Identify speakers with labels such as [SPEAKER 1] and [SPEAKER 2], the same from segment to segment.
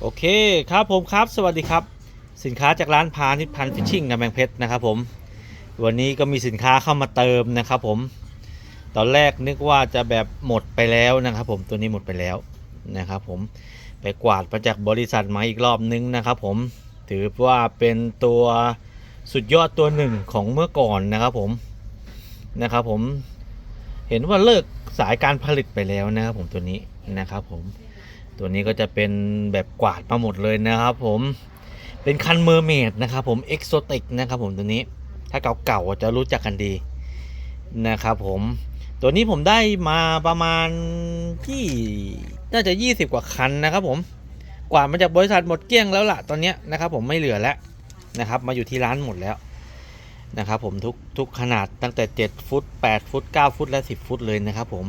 [SPEAKER 1] โอเคครับผมครับ สวัสดีครับ สินค้าจากร้านพาณิชพันธ์ฟิชชิ่งกำแพงเพชรนะครับผม วันนี้ก็มีสินค้าเข้ามาเติมนะครับผม ตอนแรกนึกว่าจะแบบหมดไปแล้วนะครับผมตัวนี้หมดไปแล้วนะครับผมไปกวาดมาจากบริษัทมาอีกรอบนึงนะครับผมถือว่าเป็นตัวสุดยอดตัวหนึ่งของเมื่อก่อนนะครับผมนะครับผมเห็นว่าเลิกสายการผลิตไปแล้วนะครับผมตัวนี้นะครับผม ตัวนี้ก็จะเป็นแบบกวาดมาหมดเลยนะครับผมเป็นคันเมอร์เมดนะครับผมเอ็กโซติกนะครับผมตัวนี้ถ้าเก่าๆจะรู้จักกันดีนะครับผมตัวนี้ผมได้มาประมาณที่น่าจะ 20 กว่าคันนะครับผมกวาดมาจากบริษัทหมดเกลี้ยงแล้วล่ะตอนนี้นะครับผมไม่เหลือแล้วนะครับมาอยู่ที่ร้านหมดแล้วนะครับผมทุกทุกขนาดตั้งแต่ 7 ฟุต 8 ฟุต 9 ฟุตและ 10 ฟุตเลยนะครับผม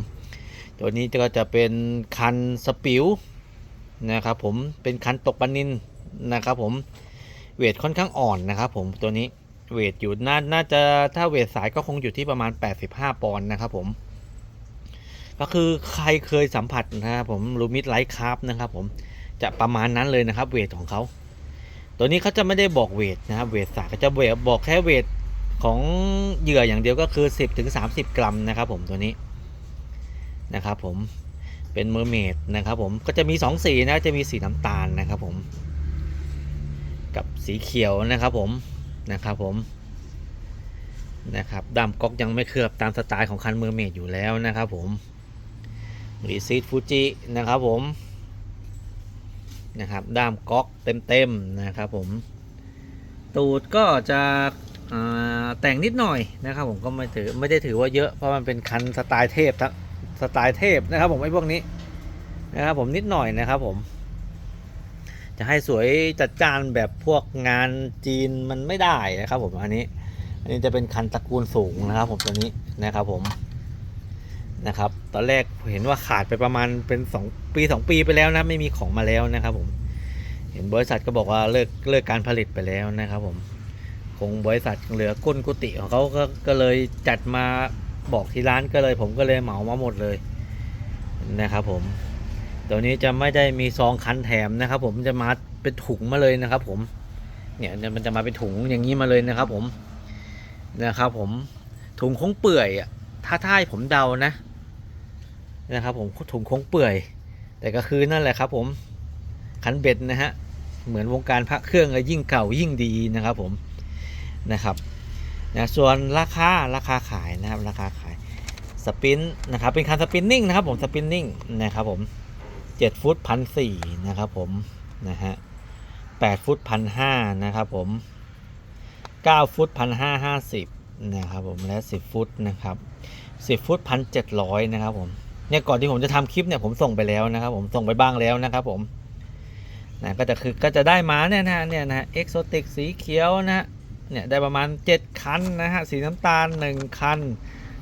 [SPEAKER 1] ตัวนี้ก็จะเป็นคันสปิว นะครับผมเป็นคันตกปนินนะครับผมเวทค่อนข้างอ่อนนะครับผมตัวนี้เวทอยู่น่าน่าจะถ้าเวทสายก็คงอยู่ที่ประมาณ 85 ปอนด์นะครับผมก็คือใครเคยสัมผัสนะครับผมลูมิดไลท์คาร์บนะครับผมจะประมาณนั้นเลยนะครับเวทของเขาตัวนี้เขาจะไม่ได้บอกเวทนะครับเวทสายก็จะเวบอกแค่เวทของเหยื่ออย่างเดียวก็คือ 10-30 กรัมนะครับผมตัวนี้นะครับผม เป็นเมอร์เมดนะครับผมก็จะมี 2 สีนะจะมีสีน้ำตาลนะครับผม กับสีเขียวนะครับผมนะครับผมนะครับดำก๊อกยังไม่เคลือบตามสไตล์ของคันเมอร์เมดอยู่แล้วนะครับผมรีซีดฟูจินะครับผมนะครับด้ามก๊อกเต็มๆนะครับผม ตูดก็จะแต่งนิดหน่อยนะครับผมก็ไม่ถือไม่ได้ถือว่าเยอะเพราะมันเป็นคันสไตล์เทพทั้ง สไตล์เทพนะครับ ผมไอ้พวกนี้นะครับ ผมนิดหน่อยนะครับ ผม จะให้สวยจัดจานแบบพวกงานจีนมันไม่ได้นะครับ ผมอันนี้ อันนี้จะเป็นคันตระกูลสูงนะครับ ผมตัวนี้นะครับ ผมนะครับ ตอนแรกเห็นว่าขาดไปประมาณเป็น2ปี2ปีไปแล้วนะไม่มีของมาแล้วนะครับ ผม เห็นบริษัทก็บอกว่าเลิกเลิกการผลิตไปแล้วนะครับ ผมคงบริษัทเหลือก้นกุฏิของเขาก็ก็เลยจัดมา บอกที่ร้านก็เลย ผมก็เลยเหมามาหมดเลยนะครับผมตัวนี้จะไม่ได้มีซองคันแถมนะครับ ผมจะมาเป็นถุงมาเลยนะครับ ผม เนี่ยมันจะมาเป็นถุงอย่างนี้มาเลยนะครับ ผมนะครับ ผมถุงคงเปื่อยอะถ้าท่ายผมเดานะ นะครับ ผมถุงคงเปื่อย แต่ก็คือนั่นแหละครับ ผมคันเบ็ดนะฮะเหมือนวงการพระเครื่องยิ่งเก่ายิ่งดีนะครับ ผมนะครับ นะส่วนราคาราคาขายนะครับราคาขายสปินนะครับเป็นคันสปินนิ่งนะครับผมสปินนิ่งนะครับผม7ฟุตพันสี่นะครับผมนะฮะ8ฟุตพันห้านะครับผม9ฟุตพันห้าห้าสิบนะครับผมและ10ฟุตนะครับ10ฟุตพันเจ็ดร้อยนะครับผมเนี่ยก่อนที่ผมจะทำคลิปเนี่ยผมส่งไปแล้วนะครับ ผมส่งไปบ้างแล้วนะครับผมนะก็จะคือก็จะได้มาเนี่ยนะฮะเนี่ยนะเอ็กโซติกสีเขียวนะฮะ เนี่ยได้ประมาณ 7 คันนะฮะสีน้ำตาล 1 คัน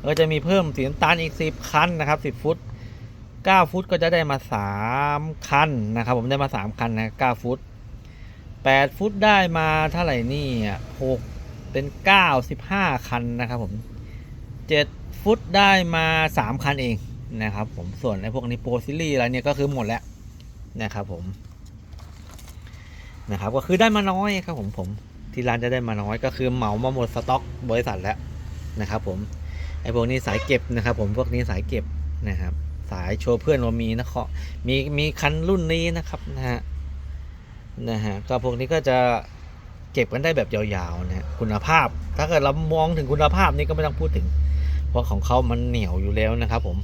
[SPEAKER 1] ก็จะมีเพิ่มสีน้ำตาลอีก 10 คันนะครับ 10 ฟุต 9 ฟุตก็จะได้มา 3 คันนะครับผมได้มา 3 คันนะ9ฟุต 8 ฟุตได้มาเท่าไหร่นี่6เป็น 9 15 คันนะครับผม 7 ฟุตได้มา 3 คันเองนะครับผมส่วนไอ้พวกนี้โปรซิลี่อะไรเนี่ยก็คือหมดแล้วนะครับผมนะครับก็คือได้มาน้อยครับผมผม ที่ร้านจะได้มาน้อยก็คือเหมามาหมดสต็อกบริษัทแล้วนะครับผมไอพวกนี้สายเก็บนะครับผมพวกนี้สายเก็บนะครับสายโชว์เพื่อนว่ามีนะเคาะมีมีคันรุ่นนี้นะครับนะฮะนะฮะก็พวกนี้ก็จะเก็บกันได้แบบยาวๆนะฮะคุณภาพ ถ้าเกิดเรามองถึงคุณภาพนี่ก็ไม่ต้องพูดถึง เพราะของเขามันเหนียวอยู่แล้วนะครับผม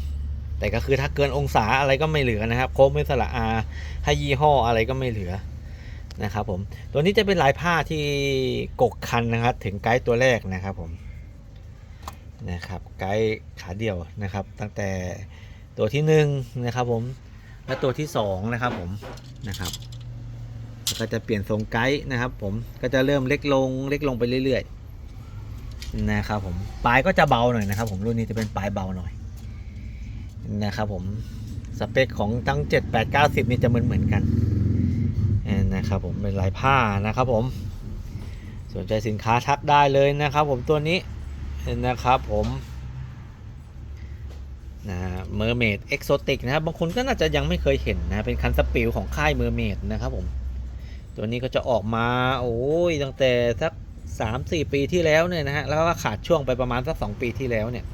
[SPEAKER 1] แต่ก็คือถ้าเกินองศาอะไรก็ไม่เหลือนะครับ โค้งไม่สละอาให้ยี่ห้ออะไรก็ไม่เหลือ นะครับผมตัวนี้จะเป็นลายผ้าที่กกคันนะครับ ถึงไกด์ตัวแรกนะครับผมนะครับไกด์ขาเดียวนะครับ ตั้งแต่ตัวที่หนึ่งนะครับผมและตัวที่สองนะครับผมนะครับก็จะเปลี่ยนทรงไกด์นะครับ ผมก็จะเริ่มเล็กลงเล็กลงไปเรื่อยๆนะครับผมปลายก็จะเบาหน่อยนะครับ ผมรุ่นนี้จะเป็นปลายเบาหน่อยนะครับผมสเปคของทั้ง 7 8 9 10นี่จะเหมือนเหมือนกัน นะครับผมเป็นลายผ้านะครับผม สนใจสินค้าทักได้เลยนะครับ ผมตัวนี้นะครับผมนะฮะเมอร์เมดเอ็กโซติกนะครับบางคนก็น่าจะยังไม่เคยเห็นนะเป็นคันสปิลของค่ายเมอร์เมดนะครับผมตัวนี้ก็จะออกมาโอ้ยตั้งแต่สักสามสี่ปีที่แล้วเนี่ยนะฮะแล้วก็ขาดช่วงไปประมาณสักสองปีที่แล้วเนี่ย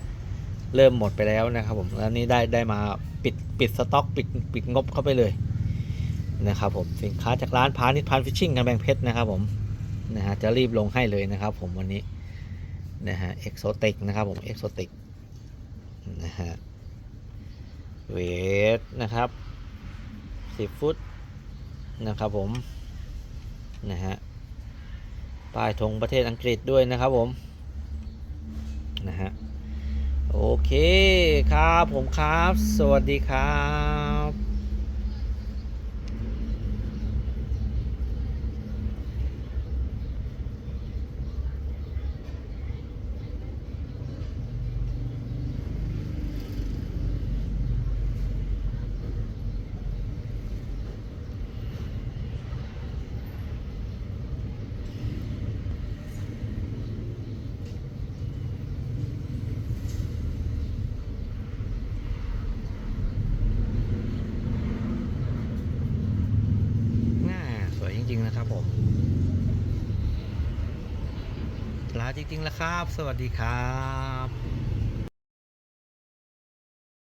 [SPEAKER 1] เริ่มหมดไปแล้วนะครับผมแล้วนี้ได้ได้มาปิดปิดสต็อกปิดปิดงบเข้าไปเลย นะครับผมสินค้าจากร้านพาณิชย์พานฟิชชิ่งกันแบงเพชรนะครับผมนะฮะจะรีบลงให้เลยนะครับผมวันนี้นะฮะเอ็กโซติกนะครับผมเอ็กโซติกนะฮะเวทนะครับสิบฟุตนะครับผมนะฮะป้ายธงประเทศอังกฤษด้วยนะครับผมนะฮะโอเคครับผมครับ สวัสดีครับ น่าสวยจ ริง ๆ นะครับผมลาจริง ๆ แล้วครับ สวัสดีครับ